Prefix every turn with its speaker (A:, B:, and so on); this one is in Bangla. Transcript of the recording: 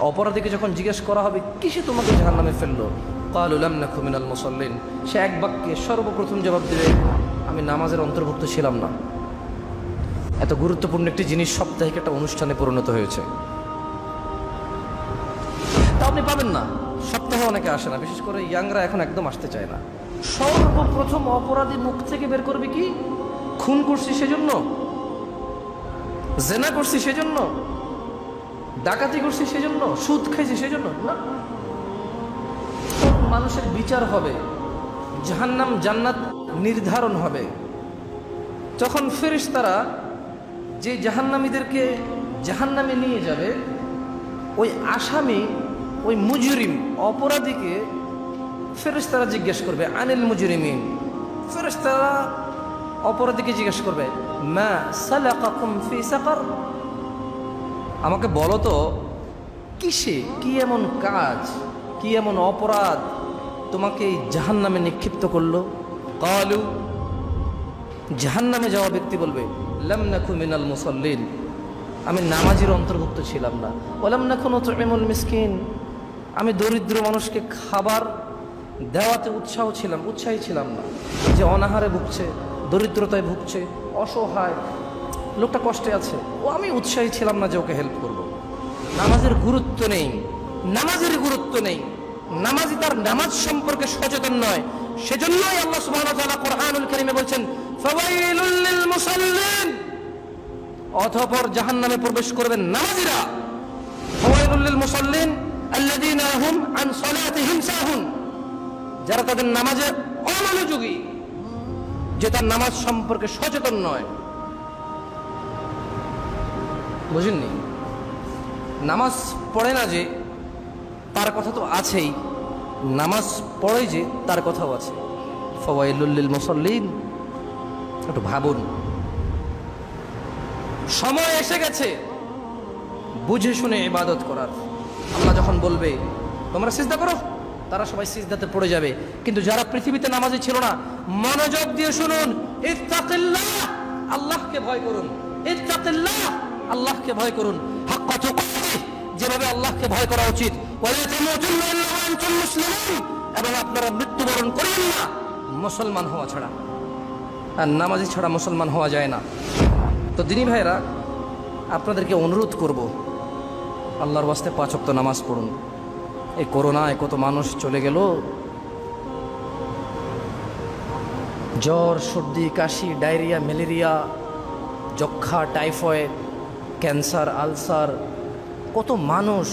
A: অপরাধীকে যখন জিজ্ঞেস করা হবে, কিসে তোমাকে জাহান নামে ফেলল কালুলাম না খুমিনাল মুসল্লিন। সে এক বাক্যে সর্বপ্রথম জবাব দেবে আমি নামাজের অন্তর্ভুক্ত ছিলাম না। এত গুরুত্বপূর্ণ একটি জিনিস সাপ্তাহিক একটা অনুষ্ঠানে পরিণত হয়েছে। তা আপনি পাবেন না। সপ্তাহে অনেকে আসে না। বিশেষ করে ইয়াংরা এখন একদম আসতে চায় না। সর্বপ্রথম অপরাধী মুখ থেকে বের করবে কি? খুন করছি সেজন্য? জেনা করছি সেজন্য? ডাকাতি করছি সেজন্য, সুদ খাইছি সেজন্য? না। মানুষের বিচার হবে, জাহান্নাম জান্নাত নির্ধারণ হবে। যখন ফেরেশতারা যে জাহান্নামীদেরকে জাহান্নামে নিয়ে যাবে, ওই আসামি, ওই মুজরিম অপরাধীকে ফেরেশতারা জিজ্ঞেস করবে, আনিল মুজরিমিন? ফেরেশতারা অপরাধীকে জিজ্ঞেস করবে, মা সালাকাকুম ফি সাকার? আমাকে বলো তো কিসে? কি এমন কাজ? কি এমন অপরাধ তোমাকে এই জাহান নামে নিক্ষিপ্ত করল? কালু। জাহান নামে যাওয়া ব্যক্তি বলবে লাম নাখু মিনাল মুসল্লিন। আমি নামাজির অন্তর্ভুক্ত ছিলাম না। ওলাম নাখুন তুমিমুল মিসকিন। আমি দরিদ্র মানুষকে খাবার দেওয়াতে উৎসাহ ছিলাম উৎসাহী ছিলাম না। যে অনাহারে ভুগছে দরিদ্রতায় ভুগছে অসহায় লোকটা কষ্টে আছে। ও, আমি উৎসাহী ছিলাম না যে ওকে হেল্প করব। নামাজের গুরুত্ব নেই। নামাজের গুরুত্ব নেই। নামাজি তার নামাজ সম্পর্কে সচেতন নয়। সেজন্যই আল্লাহ তাআলা কোরআনুল কারীমে বলছেন মুসাল্লিন অতঃপর জাহান্নামে প্রবেশ করবেন নামাজিরা। ফাওয়াইলুল লিল মুসাল্লিন আন যারা তাদের নামাজে অমনোযোগী যে তার নামাজ সম্পর্কে সচেতন নয়। বুঝেননি? নামাজ পড়ে না যে তার কথা তো আছেই, নামাজ পড়ে যে তার কথাও আছে। ফওয়াইলুল্লিল মুসল্লিন, একটু ভাবুন। সময় এসে গেছে, বুঝে শুনে ইবাদত করার। আল্লাহ যখন বলবে, তোমরা সিজদা করো? তারা সবাই সিজদাতে পড়ে যাবে। কিন্তু যারা পৃথিবীতে নামাজে ছিল না, মনোযোগ দিয়ে শুনুন, ইত্তাকিল্লাহ! আল্লাহকে ভয় করুন, ইত্তাকিল্লাহ! আল্লাহকে ভয় করুন। যেভাবে আল্লাহকে ভয় করা উচিত। এবং আপনারা মৃত্যুবরণ করেন না। মুসলমান হওয়া ছাড়া। আর নামাজি ছাড়া মুসলমান হওয়া যায় না। তো দিনী ভাইরা আপনাদেরকে অনুরোধ করব, আল্লাহর ওয়াস্তে পাঁচ ওয়াক্ত নামাজ পড়ুন। এই করোনায় কত মানুষ চলে গেল। জ্বর, সর্দি, কাশি, ডায়রিয়া, ম্যালেরিয়া যক্ষা টাইফয়েড ক্যান্সার আলসার কত মানুষ